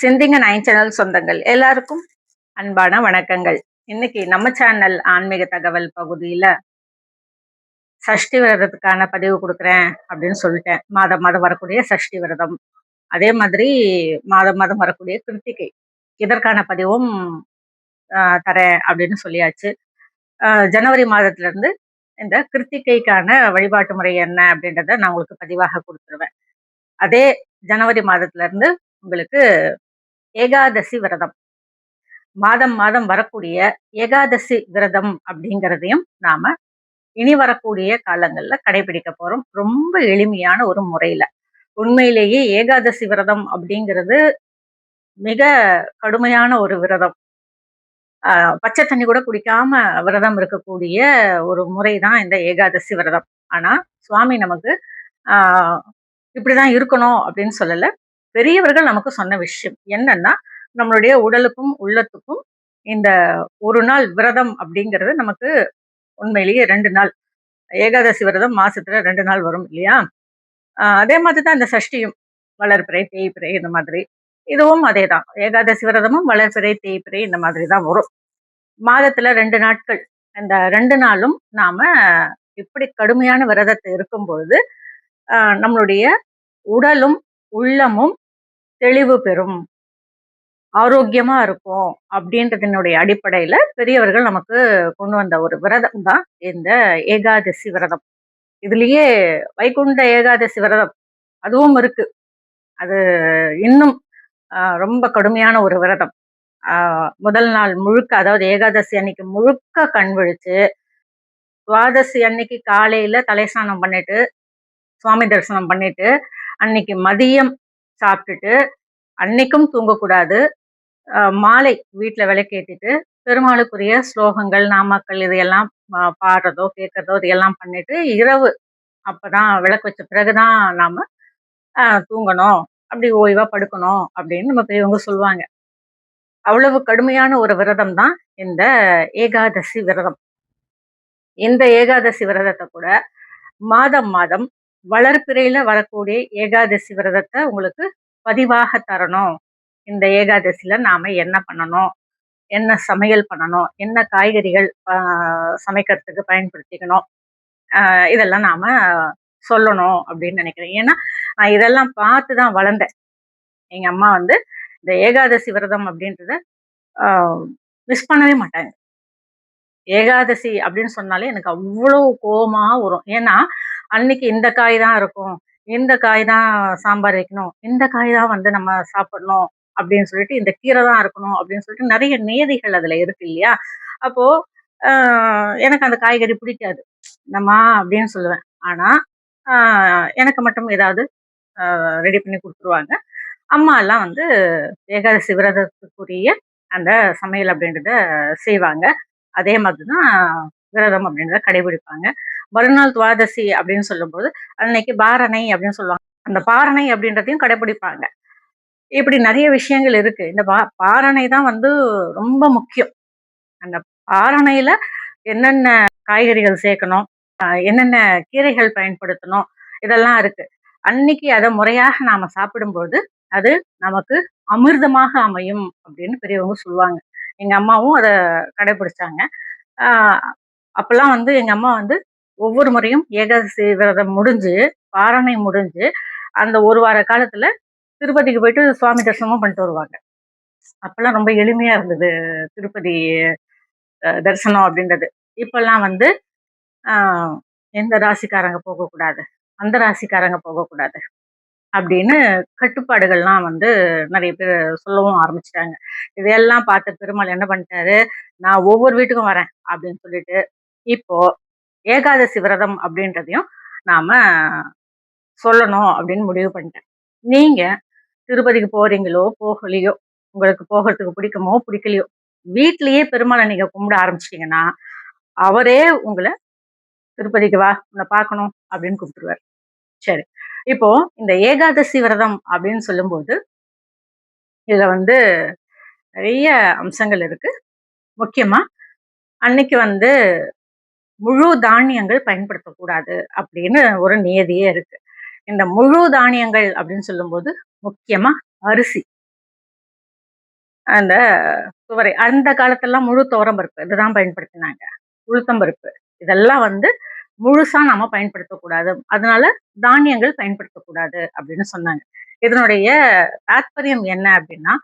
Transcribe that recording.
சிந்திங்க nine channel சொந்தங்கள். எல்லாருக்கும் அன்பான வணக்கங்கள். இன்னைக்கு நம்ம சேனல் ஆன்மீக தகவல் பகுதியில சஷ்டி விரதத்துக்கான பதிவு கொடுக்குறேன் அப்படின்னு சொல்லிட்டேன். மாதம் மாதம் வரக்கூடிய சஷ்டி விரதம். அதே மாதிரி மாதம் மாதம் வரக்கூடிய கிருத்திகை. இதற்கான பதிவும் தரேன் அப்படின்னு சொல்லியாச்சு. ஜனவரி மாதத்துல இருந்து இந்த கிருத்திகைக்கான வழிபாட்டு முறை என்ன அப்படின்றத நான் உங்களுக்கு பதிவாக கொடுத்துருவேன். அதே ஜனவரி மாதத்துல இருந்து உங்களுக்கு ஏகாதசி விரதம். மாதம் மாதம் வரக்கூடிய ஏகாதசி விரதம் அப்படிங்கிறதையும் நாம இனி வரக்கூடிய காலங்கள்ல கடைபிடிக்க போறோம். ரொம்ப எளிமையான ஒரு முறையில. உண்மையிலேயே ஏகாதசி விரதம் அப்படிங்கிறது மிக கடுமையான ஒரு விரதம். பச்சை தண்ணி கூட குடிக்காம விரதம் இருக்கக்கூடிய ஒரு முறை தான் இந்த ஏகாதசி விரதம். ஆனா சுவாமி நமக்கு இப்படிதான் இருக்கணும் அப்படின்னு சொல்லல. பெரியவர்கள் நமக்கு சொன்ன விஷயம் என்னன்னா நம்மளுடைய உடலுக்கும் உள்ளத்துக்கும் இந்த ஒரு நாள் விரதம் அப்படிங்கிறது நமக்கு உண்மையிலேயே ரெண்டு நாள். ஏகாதசி விரதம் மாசத்துல ரெண்டு நாள் வரும் இல்லையா? அதே மாதிரி தான் இந்த சஷ்டியும் வளர்பிறை தேய்பிறை இந்த மாதிரி. இதுவும் அதே தான் ஏகாதசி விரதமும் வளர்பிறை தேய்பிறை இந்த மாதிரி தான் வரும். மாதத்துல ரெண்டு நாட்கள். இந்த ரெண்டு நாளும் நாம இப்படி கடுமையான விரதத்தை இருக்கும் பொழுது நம்மளுடைய உடலும் உள்ளமும் தெளிவு பெறும். ஆரோக்கியமா இருக்கும் அப்படின்றதனுடைய அடிப்படையில பெரியவர்கள் நமக்கு கொண்டு வந்த ஒரு விரதம் தான் இந்த ஏகாதசி விரதம். இதுலயே வைகுண்ட ஏகாதசி விரதம் அதுவும் இருக்கு. அது இன்னும் ரொம்ப கடுமையான ஒரு விரதம். முதல் நாள் முழுக்க அதாவது ஏகாதசி அன்னைக்கு முழுக்க கண் விழிச்சு துவாதசி அன்னைக்கு காலையில தலைஸ்நானம் பண்ணிட்டு சுவாமி தரிசனம் பண்ணிட்டு அன்னைக்கு மதியம் சாப்பிட்டுட்டு அன்னைக்கும் தூங்கக்கூடாது. மாலை வீட்டில் விளக்கேற்றிட்டு பெருமாளுக்குரிய ஸ்லோகங்கள் நாமக்கள் இதையெல்லாம் பாடுறதோ கேட்கறதோ இதையெல்லாம் பண்ணிட்டு இரவு அப்போதான் விளக்கு வச்ச பிறகுதான் நாம் தூங்கணும். அப்படி ஓய்வாக படுக்கணும் அப்படின்னு நம்ம பெரியவங்க சொல்லுவாங்க. அவ்வளவு கடுமையான ஒரு விரதம் தான் இந்த ஏகாதசி விரதம். இந்த ஏகாதசி விரதத்தை கூட மாதம் மாதம் வளர்ப்பிறையில வரக்கூடிய ஏகாதசி விரதத்தை உங்களுக்கு பதிவாக தரணும். இந்த ஏகாதசியில நாம என்ன பண்ணணும்? என்ன சமையல் பண்ணணும்? என்ன காய்கறிகள் சமைக்கிறதுக்கு பயன்படுத்திக்கணும்? இதெல்லாம் நாம சொல்லணும் அப்படின்னு நினைக்கிறேன். ஏன்னா நான் இதெல்லாம் பார்த்து தான் வளர்ந்தேன். எங்கள் அம்மா வந்து இந்த ஏகாதசி விரதம் அப்படின்றத மிஸ் பண்ணவே மாட்டாங்க. ஏகாதசி அப்படின்னு சொன்னாலே எனக்கு அவ்வளோ கோபமாக வரும். ஏன்னா அன்னைக்கு இந்த காய் தான் இருக்கும். இந்த காய் தான் சாம்பார் வைக்கணும். இந்த காய் தான் வந்து நம்ம சாப்பிடணும் அப்படின்னு சொல்லிட்டு இந்த கீரை தான் இருக்கணும் அப்படின்னு சொல்லிட்டு நிறைய நேதிகள் அதில் இருக்கு இல்லையா? அப்போ எனக்கு அந்த காய்கறி பிடிக்காது. நம்ம அப்படின்னு சொல்லுவேன். ஆனால் எனக்கு மட்டும் ஏதாவது ரெடி பண்ணி கொடுத்துருவாங்க. அம்மா எல்லாம் வந்து ஏகாதசி விரதத்துக்குரிய அந்த சமையல் அப்படின்றத செய்வாங்க. அதே மாதிரி தான் விரதம் அப்படின்றத கடைபிடிப்பாங்க. மறுநாள் துவாதசி அப்படின்னு சொல்லும்போது அன்னைக்கு பாரணை அப்படின்னு சொல்லுவாங்க. அந்த பாரணை அப்படின்றதையும் கடைபிடிப்பாங்க. இப்படி நிறைய விஷயங்கள் இருக்கு. இந்த பா பாரணை தான் வந்து ரொம்ப முக்கியம். அந்த பாரணையில என்னென்ன காய்கறிகள் சேர்க்கணும் என்னென்ன கீரைகள் பயன்படுத்தணும் இதெல்லாம் இருக்கு. அன்னைக்கு அதை முறையாக நாம சாப்பிடும்போது அது நமக்கு அமிர்தமாக அமையும் அப்படின்னு பெரியவங்க சொல்லுவாங்க. எங்கள் அம்மாவும் அதை கடைபிடிச்சாங்க. அப்போல்லாம் வந்து எங்கள் அம்மா வந்து ஒவ்வொரு முறையும் ஏகாதசி விரதம் முடிஞ்சு பாரணை முடிஞ்சு அந்த ஒரு வார காலத்தில் திருப்பதிக்கு போயிட்டு சுவாமி தரிசனமும் பண்ணிட்டு வருவாங்க. அப்போல்லாம் ரொம்ப எளிமையாக இருந்தது திருப்பதி தரிசனம் அப்படின்றது. இப்போல்லாம் வந்து எந்த ராசிக்காரங்க போகக்கூடாது. அந்த ராசிக்காரங்க போகக்கூடாது. அப்படின்னு கட்டுப்பாடுகள்லாம் வந்து நிறைய பேர் சொல்லவும் ஆரம்பிச்சிட்டாங்க. இதையெல்லாம் பார்த்த பெருமாள் என்ன பண்ணிட்டாரு? நான் ஒவ்வொரு வீட்டுக்கும் வரேன் அப்படின்னு சொல்லிட்டு இப்போ ஏகாதசி விரதம் அப்படின்றதையும் நாம சொல்லணும் அப்படின்னு முடிவு பண்ணிட்டேன். நீங்க திருப்பதிக்கு போறீங்களோ போகலையோ உங்களுக்கு போகிறதுக்கு பிடிக்குமோ பிடிக்கலையோ வீட்லயே பெருமாளை நீங்க கும்பிட ஆரம்பிச்சிட்டீங்கன்னா அவரே உங்களை திருப்பதிக்கு வா உன்னை பார்க்கணும் அப்படின்னு கூப்பிட்டுருவார். சரி. இப்போ இந்த ஏகாதசி விரதம் அப்படின்னு சொல்லும்போது இதுல வந்து நிறைய அம்சங்கள் இருக்கு. முக்கியமா அன்னைக்கு வந்து முழு தானியங்கள் பயன்படுத்தக்கூடாது அப்படின்னு ஒரு நியதியே இருக்கு. இந்த முழு தானியங்கள் அப்படின்னு சொல்லும்போது முக்கியமா அரிசி. அந்த துவரை அந்த காலத்துலலாம் முழு துவரம் பருப்பு இதுதான் பயன்படுத்தினாங்க. உளுத்தம்பருப்பு இதெல்லாம் வந்து முழுசா நாம பயன்படுத்தக்கூடாது அதனால தானியங்கள் பயன்படுத்தக்கூடாது அப்படின்னு சொன்னாங்க. இதனுடைய தாத்பரியம் என்ன அப்படின்னா